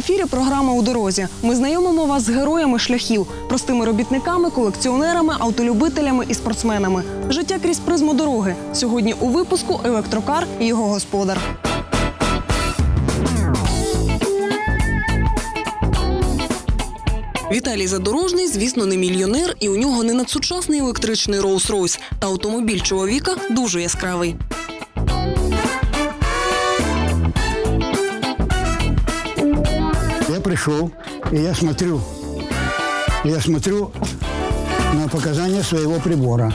Ефірі. Програма у дорозі. Ми знайомимо вас з героями шляхів, простими робітниками, колекціонерами, автолюбителями і спортсменами. Життя крізь призму дороги. Сьогодні у випуску електрокар і його господар. Віталій Задорожний, звісно, не мільйонер, і у нього не надсучасний електричний Rolls-Royce, Та автомобіль чоловіка дуже яскравий. Пришел, и я смотрю, я смотрю на показания своего прибора.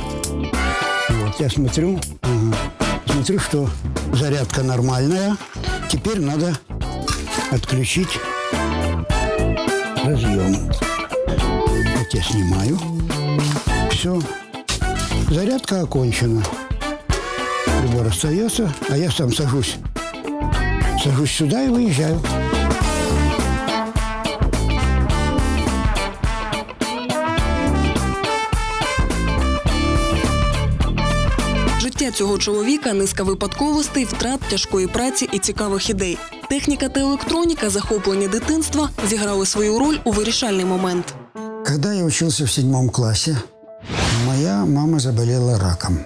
Вот, я смотрю, ага, смотрю, что зарядка нормальная. Теперь надо отключить разъем. Вот я снимаю. Все. Зарядка окончена. Прибор остается, а я сам сажусь. Сажусь сюда и выезжаю. Життя цього чоловіка низка випадковостей, втрат, тяжкої праці і цікавих ідей. Техніка та електроніка, захоплення дитинства зіграли свою роль у вирішальний момент. Когда я учился в седьмом классе, моя мама заболела раком.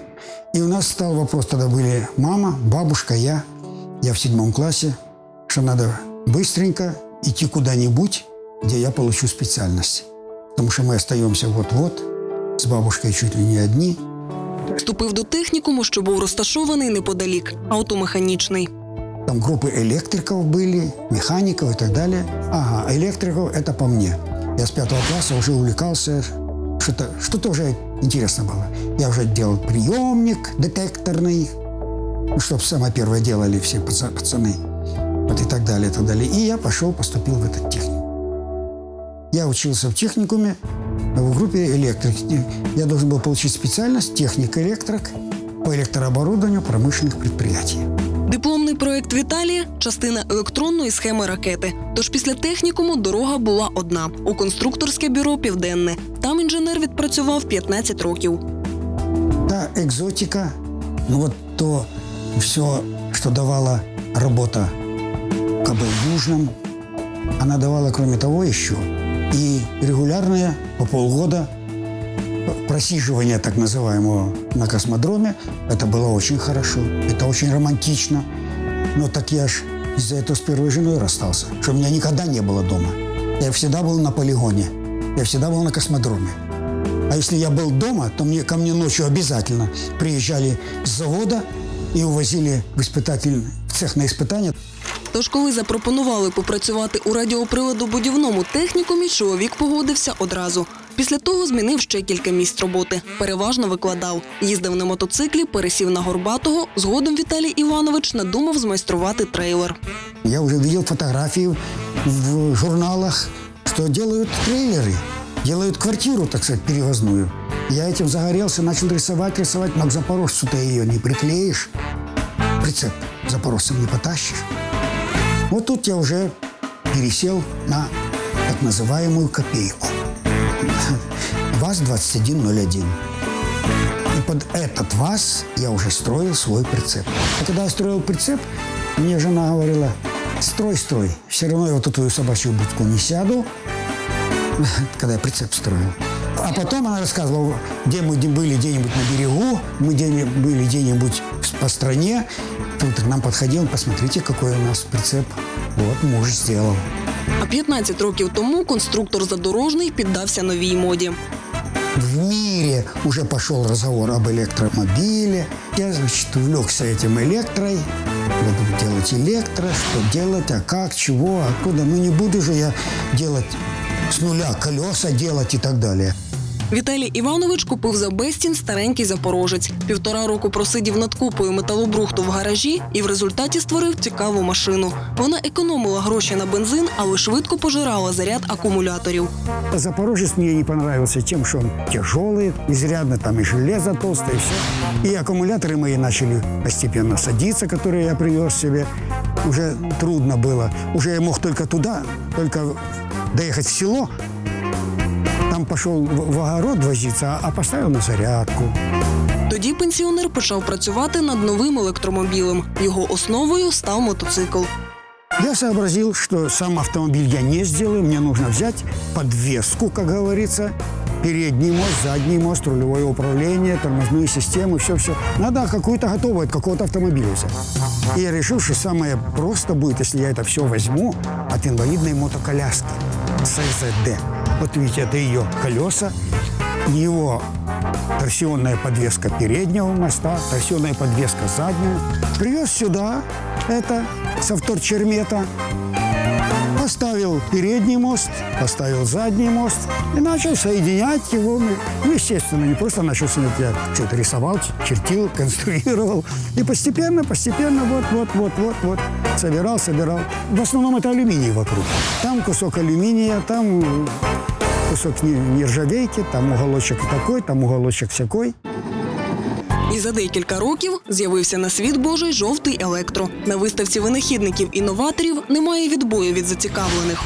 И у нас стал вопрос, тогда были мама, бабушка, я. Я в седьмом классе, что надо быстренько идти куда-нибудь, где я получу специальность. Потому что мы остаемся вот-вот, с бабушкой чуть ли не одни. Вступив до технікуму, що був розташований неподалік, автомеханічний. Там группы электриков были, механиков и так далее. Ага, электриков это по мне. Я с пятого класса уже увлекался, что-то что уже интересно было. Я уже делал приемник детекторный, ну, чтобы самое первое делали все паца- пацаны. Вот и так далее, и так далее. И я пошел, поступил в этот техникум. Я учился в техникуме в группе электрик. Я должен был получить специальность техник-электрик по электрооборудованию промышленных предприятий. Дипломний проект Віталія частина електронної схеми ракети. Тож після технікуму дорога була одна у конструкторське бюро Південне. Там інженер відпрацював 15 років. Та экзотика, ну вот то все, что давала работа КБ Южном, она давала, кроме того, еще и регулярное по полгода просиживание так называемого на космодроме. Это было очень хорошо, это очень романтично. Но так я ж из-за этого с первой женой расстался, что у меня никогда не было дома. Я всегда был на полигоне, я всегда был на космодроме. А если я был дома, то мне, ко мне ночью обязательно приезжали с завода и увозили в испытатель, в цех на испытания. Тож, коли запропонували попрацювати у радіоприводобудівному технікумі, чоловік погодився одразу. Після того змінив ще кілька місць роботи. Переважно викладав. Їздив на мотоциклі, пересів на горбатого. Згодом Віталій Іванович надумав змайструвати трейлер. Я уже видел фотографии в журналах, что делают трейлеры, делают квартиру, так сказать, перевозную. Я этим загорелся, начал рисовать, рисовать, но к запорожцу ты ее не приклеишь. Прицеп запорожцем не потащишь. Вот тут я уже пересел на так называемую копейку. ВАЗ-2101. И под этот ВАЗ я уже строил свой прицеп. А когда я строил прицеп, мне жена говорила, строй, строй. Все равно я вот эту твою собачью будку не сяду, когда я прицеп строил. А потом она рассказывала, где мы были где-нибудь на берегу, мы где были где-нибудь по стране. Тут к нам подходил, посмотрите, какой у нас прицеп. Вот, муж сделал. А 15 років тому конструктор задорожний піддався новій моді. В мире уже пошел разговор об электромобиле. Я, значит, увлекся этим электрой. Буду делать электро, что делать, а как, чего, откуда. Ну, не буду же я делать с нуля колеса делать и так далее. Віталій Іванович купив за безцін старенький запорожець. Півтора року просидів над купою металобрухту в гаражі і в результаті створив цікаву машину. Вона економила гроші на бензин, але швидко пожирала заряд акумуляторів. Запорожец мне не понравился тем, что он тяжелый, изрядно там и железо толстое, и все. И аккумуляторы мои начали постепенно садиться, которые я привез себе. Уже трудно было. Уже я мог только туда, только доехать в село. Там пошел в в огород возиться, а поставил на зарядку. Тоді пенсіонер почав працювати над новим електромобілем. Його основою став мотоцикл. Я сообразил, что сам автомобиль я не сделаю, мне нужно взять подвеску, как говорится, передний мост, задний мост, рулевое управление, тормозные системы, все-все. Надо какую-то готовую от какого-то автомобиля взять. И я решил, что самое просто будет, если я это все возьму от инвалидной мотоколяски СЗД. Вот видите, это ее колеса, его торсионная подвеска переднего моста, торсионная подвеска заднего. Привез сюда это с авторчермета, поставил передний мост, поставил задний мост и начал соединять его. Ну, естественно, не просто начал соединять, я что-то рисовал, чертил, конструировал. И постепенно, постепенно, вот, вот, вот, вот, вот, собирал, собирал. В основном это алюминий вокруг. Там кусок алюминия, там кусок нержавейки, там уголочок такой, там уголочок всякой. І за декілька років з'явився на світ Божий жовтий електро. На виставці винахідників інноваторів немає відбою від зацікавлених.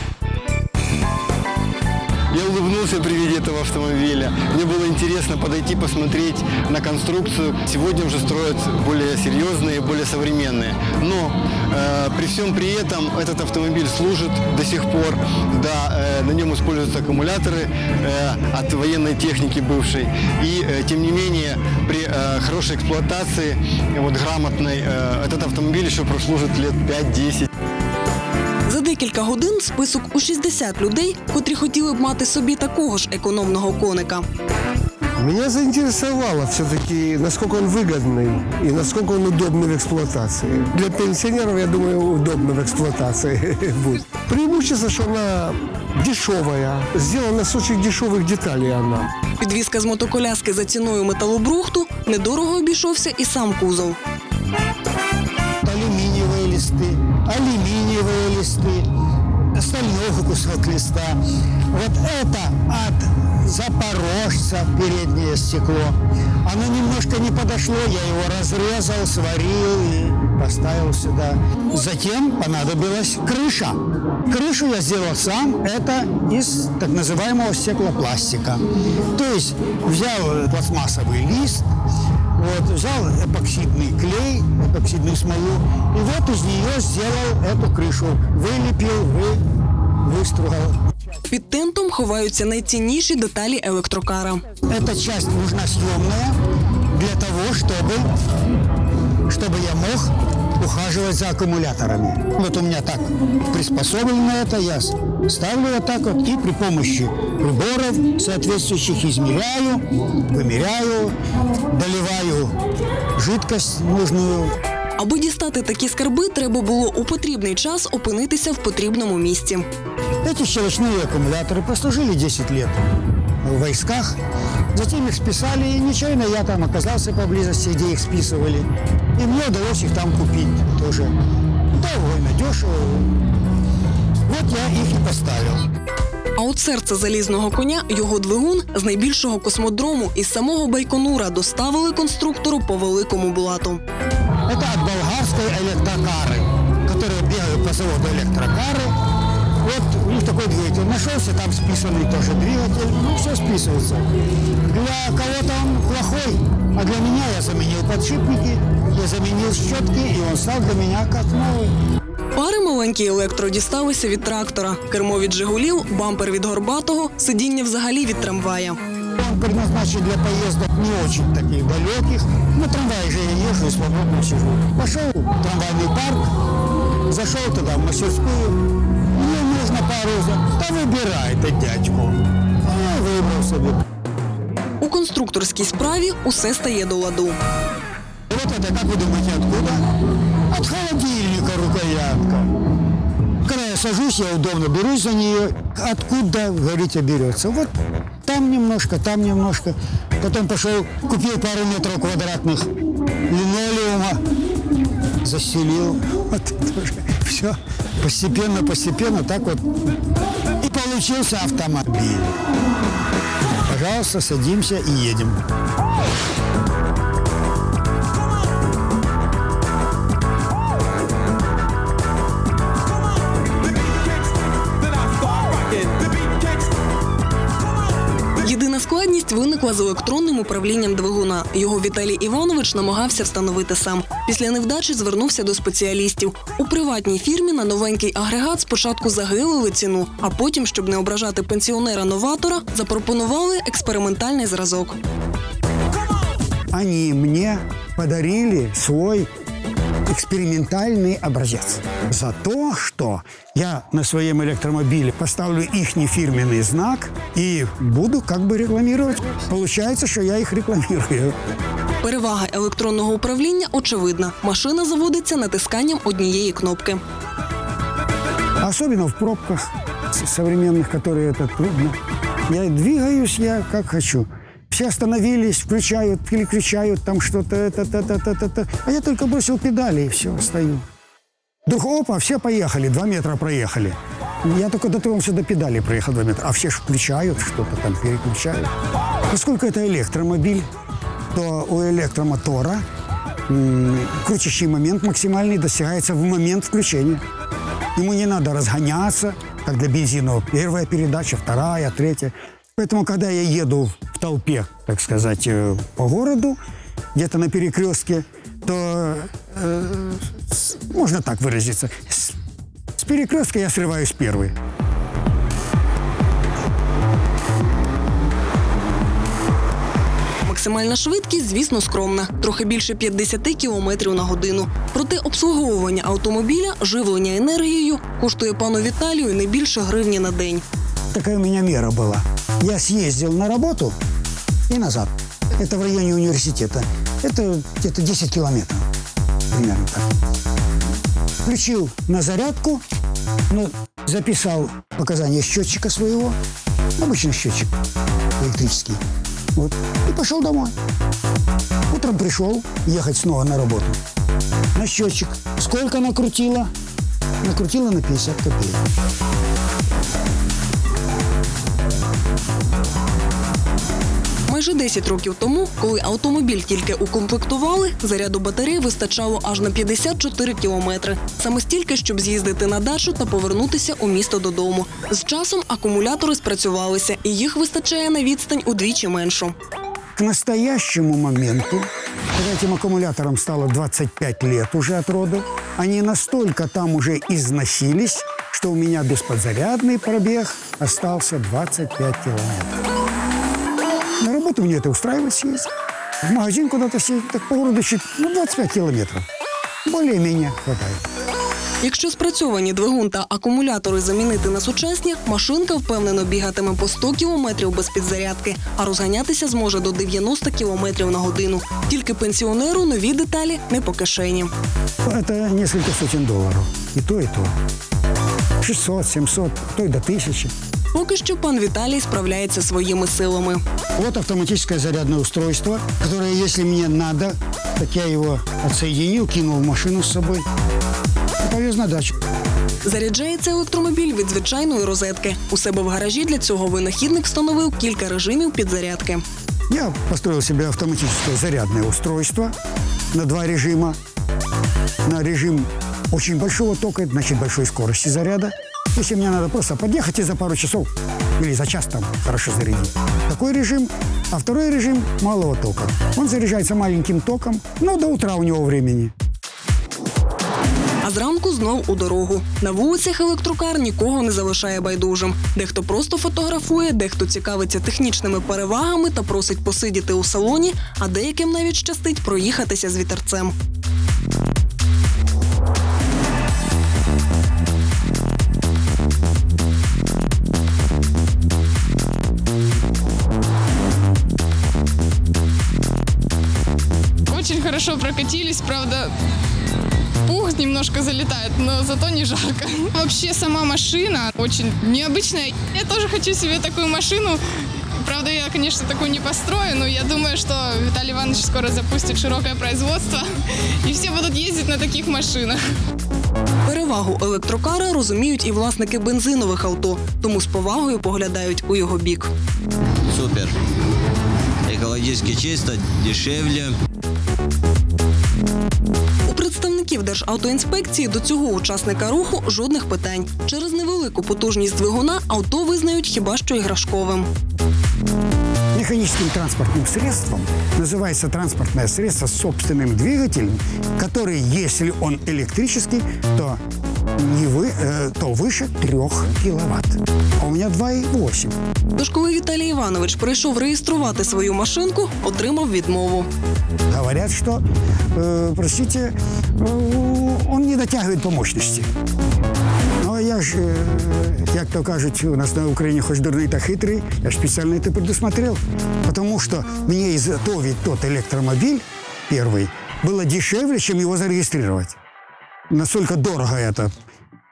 Я улыбнулся при виде этого автомобиля. Мне было интересно подойти, посмотреть на конструкцию. Сегодня уже строят более серьезные, более современные. Но э, при всем при этом этот автомобиль служит до сих пор. Да, э, на нем используются аккумуляторы э, от военной техники бывшей. И э, тем не менее, при э, хорошей эксплуатации, вот грамотной, э, этот автомобиль еще прослужит лет 5-10. За декілька годин список у 60 людей, котрі хотіли б мати собі такого ж економного коника. Меня заинтересовало все-таки, насколько он выгодный и насколько он удобный в эксплуатации. Для пенсионеров, я думаю, удобно в эксплуатации будет. Преимущество, что она дешевая, сделана с очень дешевых деталей она. Підвізка з мотоколяски за ціною металобрухту недорого обійшовся і сам кузов. Алюминиевые листы, стального кусок листа. Вот это от запорожца переднее стекло. Оно немножко не подошло, я его разрезал, сварил и поставил сюда. Затем понадобилась крыша. Крышу я сделал сам, это из так называемого стеклопластика. То есть взял пластмассовый лист, вот, взял эпоксидный клей, эпоксидную смолу, и вот из нее сделал эту крышу. Вылепил, вы, выстругал. Під тентом ховаються найцінніші деталі електрокара. Эта часть нужна съемная для того, чтобы, чтобы я мог ухаживать за аккумуляторами. Вот у меня так приспособлено это, я с- ставлю вот так вот и при помощи приборов соответствующих измеряю, вымеряю, доливаю жидкость нужную, Аби дістати такі скарби, треба було у потрібний час опинитися в потрібному місці. Эти щелочные аккумуляторы прослужили 10 лет в войсках. Затем их списали, и нечаянно я там оказался поблизости, где их списывали. И мне удалось их там купить тоже. Довольно дешево. Вот я их и поставил. А от серце залізного коня його двигун з найбільшого космодрому із самого Байконура доставили конструктору по великому блату. Это от болгарской электрокары, которые бегают по заводу электрокары. Вот у них такой двигатель. Нашелся там списанный тоже двигатель. Ну, все списывается. Для кого-то он плохой, а для меня я заменил подшипники, я заменил щетки, и он стал для меня как новый. Пари маленькі електро дісталися від трактора, кермо від Жигулів, бампер від горбатого, сидіння взагалі від трамвая. Он предназначен для поездок не очень таких далеких. На трамвае же я езжу и свободно сижу. Пошел в трамвайный парк, зашел туда, в мастерскую. Мне нужно пару... за- Да выбирай ты, дядьку. Я выбрал себе. У конструкторській справі усе стає до ладу. Вот это, как вы думаете, откуда? От холодильника рукоятка. Когда я сажусь, я удобно берусь за нее. Откуда, говорите, берется? Вот там немножко, там немножко. Потом пошел, купил пару метров квадратных линолеума, застелил. Вот это уже Все постепенно, постепенно так вот. И получился автомобиль. Пожалуйста, садимся и едем. Виникла з електронним управлінням двигуна. Його Віталій Іванович намагався встановити сам. Після невдачі звернувся до спеціалістів. У приватній фірмі на новенький агрегат спочатку загилили ціну, а потім, щоб не ображати пенсіонера-новатора, запропонували експериментальний зразок. Они мне подарили свой экспериментальный образец. За то, что я на своем электромобиле поставлю их фирменный знак и буду как бы рекламировать. Получается, что я их рекламирую. Перевага електронного управління очевидна. Машина заводиться натисканням однієї кнопки. Особенно в пробках с- современных, которые это трудно. Я двигаюсь я как хочу. Все остановились, включают, переключают там что-то, это, та, та, та, та. А я только бросил педали и все, стою. Вдруг, опа, все поехали, два метра проехали. Я только дотронулся до педали, проехал два метра. А все ж включают что-то там, переключают. Поскольку это электромобиль, то у электромотора крутящий момент максимальный достигается в момент включения. Ему не надо разгоняться, как для бензинового. Первая передача, вторая, третья. Поэтому, когда я еду толпе, так сказать, э, по городу, где-то на перекрестке, то, э, с- можно так выразиться, с, с перекрестка я срываюсь первый. Максимальна швидкість, звісно, скромна, трохи більше 50 км на годину. Проте обслуговування автомобіля, живлення енергією коштує пану Віталію не більше гривні на день. Такая у меня мера была. Я съездил на работу и назад. Это в районе университета. Это где-то 10 километров. Примерно так. Включил на зарядку, ну, записал показания счетчика своего. Обычный счетчик электрический. Вот. И пошел домой. Утром пришел ехать снова на работу. На счетчик. Сколько накрутила? Накрутила на 50 копеек. Майже 10 років тому, коли автомобіль тільки укомплектували, заряду батареї вистачало аж на 54 кілометри. Саме стільки, щоб з'їздити на дачу та повернутися у місто додому. З часом акумулятори спрацювалися, і їх вистачає на відстань удвічі меншу. К настоящему моменту, когда этим аккумуляторам стало 25 лет уже от роду, они настолько там уже износились, что у меня бесподзарядный пробег остался 25 километров. На работу мне это устраивает съездить. В магазин куда-то съездить, так по городу чуть, ну, 25 километров. Более-менее хватает. Якщо спрацьовані двигун та акумулятори замінити на сучасні, машинка впевнено бігатиме по 100 кілометрів без підзарядки, а розганятися зможе до 90 кілометрів на годину. Тільки пенсіонеру нові деталі не по кишені. Это несколько сотен долларов. И то, и то. 600, 700, а то и до 1000. Поки що пан Віталій справляється своїми силами. Вот автоматическое зарядное устройство, которое, если мне надо, так я его отсоединил, кинул в машину с собой и повез на дачу. Заряджається електромобіль від звичайної розетки. У себе в гаражі для цього винахідник встановив кілька режимів підзарядки. Я построил себе автоматическое зарядное устройство на два режима. На режим очень большого тока, значит, большой скорости заряда. Если мне надо просто подъехать и за пару часов или за час там хорошо зарядить. Такой режим. А второй режим малого тока. Он заряжается маленьким током, но до утра у него времени. А зранку знов у дорогу. На вулицях електрокар нікого не залишає байдужим. Дехто просто фотографує, дехто цікавиться технічними перевагами та просить посидіти у салоні, а деяким навіть щастить проїхатися з вітерцем. Хорошо прокатились, правда, пух немножко залетает, но зато не жарко. Вообще сама машина очень необычная. Я тоже хочу себе такую машину. Правда, я, конечно, такую не построю, но я думаю, что Виталий Иванович скоро запустит широкое производство, и все будут ездить на таких машинах. Перевагу електрокара розуміють і власники бензинових авто, тому з повагою поглядають у його бік. Супер. Экологически чисто, дешевле представників Державтоінспекції до цього учасника руху жодних питань. Через невелику потужність двигуна авто визнають хіба що іграшковим. Мне механическим транспортным средством называется транспортное средство с собственным двигателем, который, если он электрический, то, не вы, э, то выше 3 киловатт. А у меня 2,8. Тож, коли Віталій Іванович прийшов реєструвати свою машинку, отримав відмову. Говорят, что, э, простите, э, он не дотягивает по мощности. Ну, а я ж, э, як то кажуть, у нас на Україні хоч дурний та хитрий, я ж спеціально це предусмотрел. Потому что мне изготовить тот электромобиль, первый, было дешевле, чем его зарегистрировать. Настолько дорого это.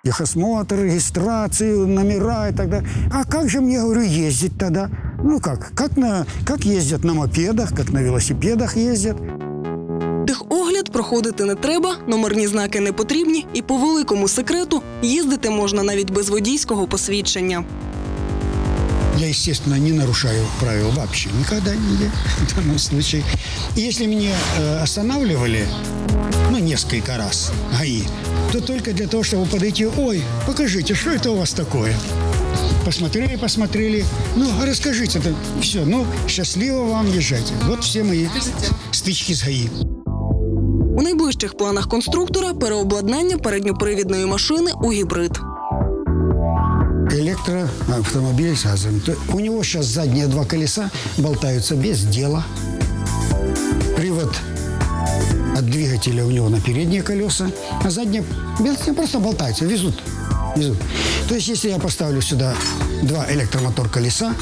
Техосмотр, регистрацию, номера и так далее. А как же мне, говорю, ездить тогда? Ну как? Как, на, как ездят на мопедах, как на велосипедах ездят. Техогляд проходити не треба, номерні знаки не потрібні, і по великому секрету їздити можна навіть без водійського посвідчення. Я, естественно, не нарушаю правил вообще никогда, нигде, в данном случае. И если меня э, останавливали, ну, несколько раз, ГАИ, то только для того, чтобы подойти, ой, покажите, что это у вас такое? Посмотрели, посмотрели, ну, а расскажите, это все, ну, счастливо вам, езжайте. Вот все мои стычки с ГАИ. У найближчих планах конструктора переобладнання передньопривідної машини у гібрид. электроавтомобиль с газом. То У него сейчас задние два колеса болтаются без дела. двигателя у него на передние колеса, а задние просто болтаются, везут. везут. То есть, если я поставлю сюда два электромотор колеса,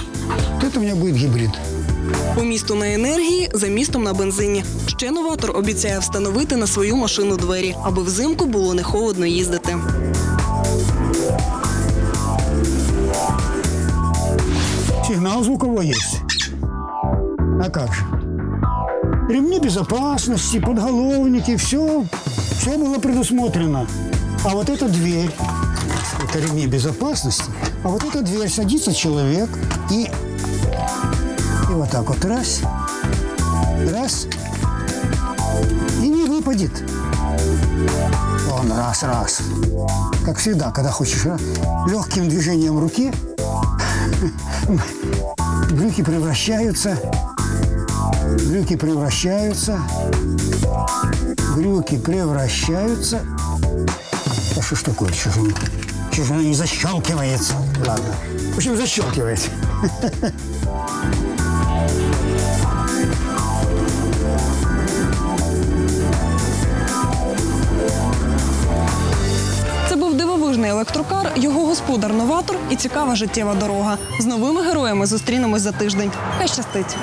то это у меня будет гибрид. По місту на енергії, за містом на бензині. Ще новатор обіцяє встановити на свою машину двері, аби взимку було не холодно їздити. Сигнал звуковой есть. А как же? Ремни безопасности, подголовники, все, все было предусмотрено. А вот эта дверь, это ремни безопасности, а вот эта дверь садится человек и, и вот так вот раз, раз, и не выпадет. Он раз, раз. Как всегда, когда хочешь, а, легким движением руки брюки превращаются, брюки превращаются, брюки превращаются. А что ж такое? Что же, что же она не защелкивается? Ладно. В общем, защелкивается. Дивовижний електрокар, його господар-новатор і цікава життєва дорога. З новими героями зустрінемось за тиждень. Хай щастить!